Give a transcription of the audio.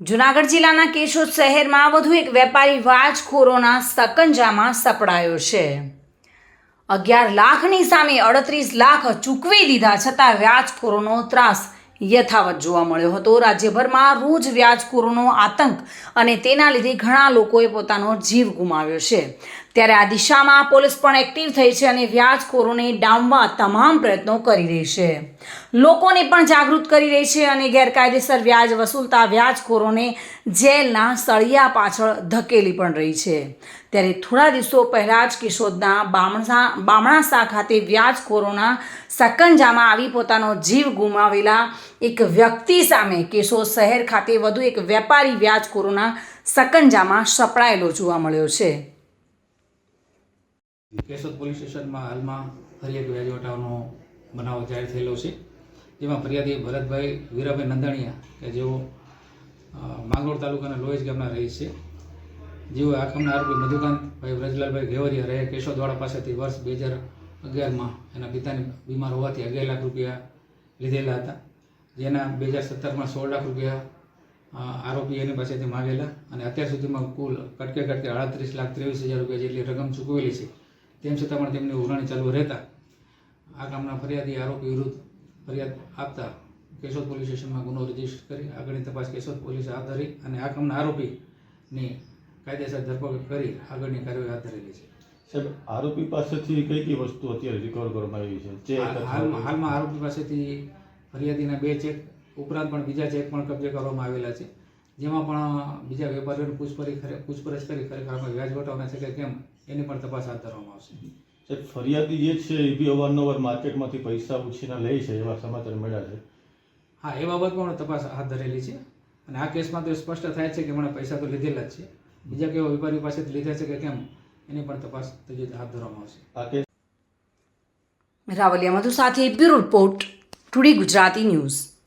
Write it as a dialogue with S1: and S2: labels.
S1: જુનાગઢ જિલ્લાના કેશોદ શહેરમાં વધુ એક વેપારી વાજખોરોના સકંજામાં સપડાયો છે. અગિયાર લાખની સામે અડત્રીસ લાખ ચૂકવી દીધા છતાં વ્યાજખોરોનો ત્રાસ યથાવત જોવા મળ્યો હતો. રાજ્યભરમાં રોજ વ્યાજખોરોનો આતંક અને તેના લીધે ઘણા લોકોએ પોતાનો જીવ ગુમાવ્યો છે. ત્યારે આ દિશામાં પોલીસ પણ એક્ટિવ થઈ છે અને વ્યાજખોરોને ડામવા તમામ પ્રયત્નો કરી રહી છે. લોકોને પણ જાગૃત કરી રહી છે અને ગેરકાયદેસર વ્યાજ વસૂલતા વ્યાજખોરોને જેલના સળિયા પાછળ ધકેલી પણ રહી છે. ત્યારે થોડા દિવસો પહેલાં જ કિશોદના બામણા બામણાસા ખાતે વ્યાજખોરોના સકંજામાં આવી પોતાનો જીવ ગુમાવેલા એક વ્યક્તિ સામે કેશોદ શહેર ખાતે વધુ એક વેપારી વ્યાજખોરોના સકંજામાં સપડાયેલો જોવા મળ્યો છે.
S2: કેશોદ પોલીસ સ્ટેશનમાં હાલમાં ફરી એક વ્યાજવટાનો બનાવ જાહેર થયેલો છે. જેમાં ફરિયાદી ભરતભાઈ વીરાભાઈ નંદાણીયા કે જેઓ માંગરોળ તાલુકાના લોહેજ ગામના રહી છે. જેઓ આખમના આરોપી મધુકાંતભાઈ વ્રજલાલભાઈ ઘેવરિયા રહે કેશોદવાડા પાસેથી વર્ષ બે હજાર અગિયારમાં એના પિતાની બીમાર હોવાથી અગિયાર લાખ રૂપિયા લીધેલા હતા. જેના બે હજાર સત્તરમાં સોળ લાખ રૂપિયા આરોપી એની પાસેથી માગેલા અને અત્યાર સુધીમાં કુલ કટકે કટકે અડત્રીસ લાખ ત્રેવીસ હજાર રૂપિયા જેટલી રકમ ચૂકવેલી છે. તેમ છતાં પણ તેમની ઉઘરાણી ચાલુ રહેતા આ કામના ફરિયાદી આરોપી વિરુદ્ધ ફરિયાદ આપતા કેશોદ પોલીસ સ્ટેશનમાં ગુનો રજિસ્ટર કરી આગળની તપાસ કેશોદ પોલીસે હાથ ધરી અને આ કામના આરોપીની કાયદેસર ધરપકડ કરી આગળની કાર્યવાહી હાથ ધરેલી છે.
S3: સાહેબ આરોપી પાસેથી કઈ કઈ વસ્તુ અત્યારે રિકવર કરવામાં આવી છે?
S2: હાલમાં હાલમાં આરોપી પાસેથી ફરિયાદીના બે ચેક ઉપરાંત પણ બીજા ચેક પણ કબજે કરવામાં આવેલા છે. જેમાં પણ બીજા વેપારીઓને પૂછપરછ ખરે- પૂછપરછ કરી ખરેખર આપણે વ્યાજ વટાવના છે કે કેમ એની પણ તપાસ હાથ ધરવામાં આવશે.
S3: સાહેબ ફરિયાદી જે છે એ બી અવારનવાર માર્કેટમાંથી પૈસા ઉછીના લે છે એવા સમાચાર મળ્યા છે.
S2: હા એ બાબત પણ તપાસ હાથ ધરેલી છે. અને આ કેસમાં તો સ્પષ્ટ થાય છે કે મને પૈસા તો લીધેલા જ છે. બીજા કેવા વેપારી પાસેથી લીધા છે કે કેમ એની પણ તપાસ તજવીજ હાથ ધરવામાં આવશે.
S3: આ કેસ
S1: રાવલિયા મધુ સાથે bureau report today Gujarati news.